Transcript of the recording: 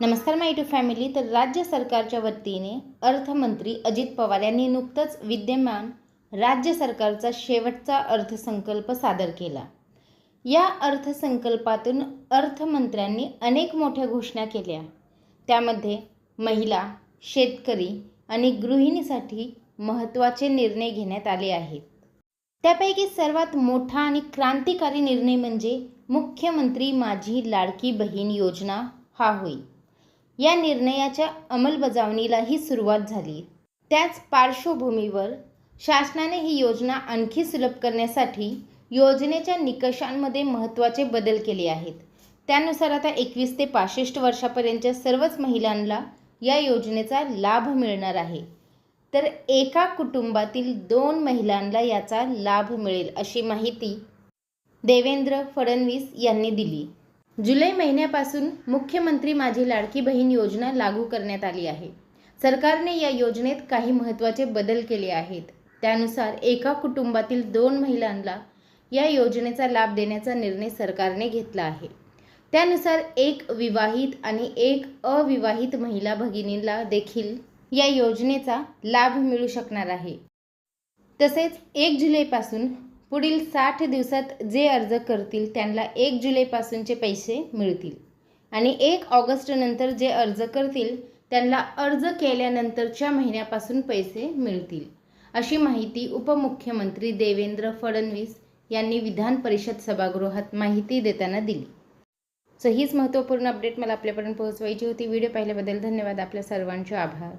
नमस्कार माय to family तर राज्य सरकारच्या वतीने अर्थमंत्री अजित पवार यांनी नुकतंच विद्यमान राज्य सरकारचा शेवटचा अर्थसंकल्प सादर केला. या अर्थसंकल्पातून अर्थमंत्र्यांनी अनेक मोठ्या घोषणा केल्या. त्यामध्ये महिला शेतकरी आणि गृहिणीसाठी महत्त्वाचे निर्णय घेण्यात आले आहेत. त्यापैकी सर्वात मोठा आणि क्रांतिकारी निर्णय म्हणजे मुख्यमंत्री माझी लाडकी बहीण योजना हा होय. या निर्णयाच्या अंमलबजावणीलाही सुरुवात झाली. त्याच पार्श्वभूमीवर शासनाने ही योजना आणखी सुलभ करण्यासाठी योजनेच्या निकषांमध्ये महत्त्वाचे बदल केले आहेत. त्यानुसार आता एकवीस ते पासष्ट वर्षापर्यंतच्या सर्वच महिलांना या योजनेचा लाभ मिळणार आहे. तर एका कुटुंबातील दोन महिलांना याचा लाभ मिळेल अशी माहिती देवेंद्र फडणवीस यांनी दिली. जुलै महिन्यापासून मुख्यमंत्री माझी लाडकी बहीण योजना लागू करण्यात आली आहे. सरकारने या योजनेत काही महत्त्वाचे बदल केले आहेत. त्यानुसार एका कुटुंबातील दोन महिलांना या योजनेचा लाभ देण्याचा निर्णय सरकारने घेतला आहे. त्यानुसार एक विवाहित आणि एक अविवाहित महिला भगिनीला देखील या योजनेचा लाभ मिळू शकणार आहे. तसेच एक जुलैपासून पुढील साठ दिवसात जे अर्ज करतील त्यांना एक जुलैपासूनचे पैसे मिळतील. आणि एक ऑगस्टनंतर जे अर्ज करतील त्यांना अर्ज केल्यानंतरच्या महिन्यापासून पैसे मिळतील. अशी माहिती उपमुख्यमंत्री देवेंद्र फडणवीस यांनी विधान परिषद सभागृहात माहिती देताना दिली. सो हीच महत्त्वपूर्ण अपडेट मला आपल्यापर्यंत पोहोचवायची होती. व्हिडिओ पाहिल्याबद्दल धन्यवाद. आपल्या सर्वांचे आभार.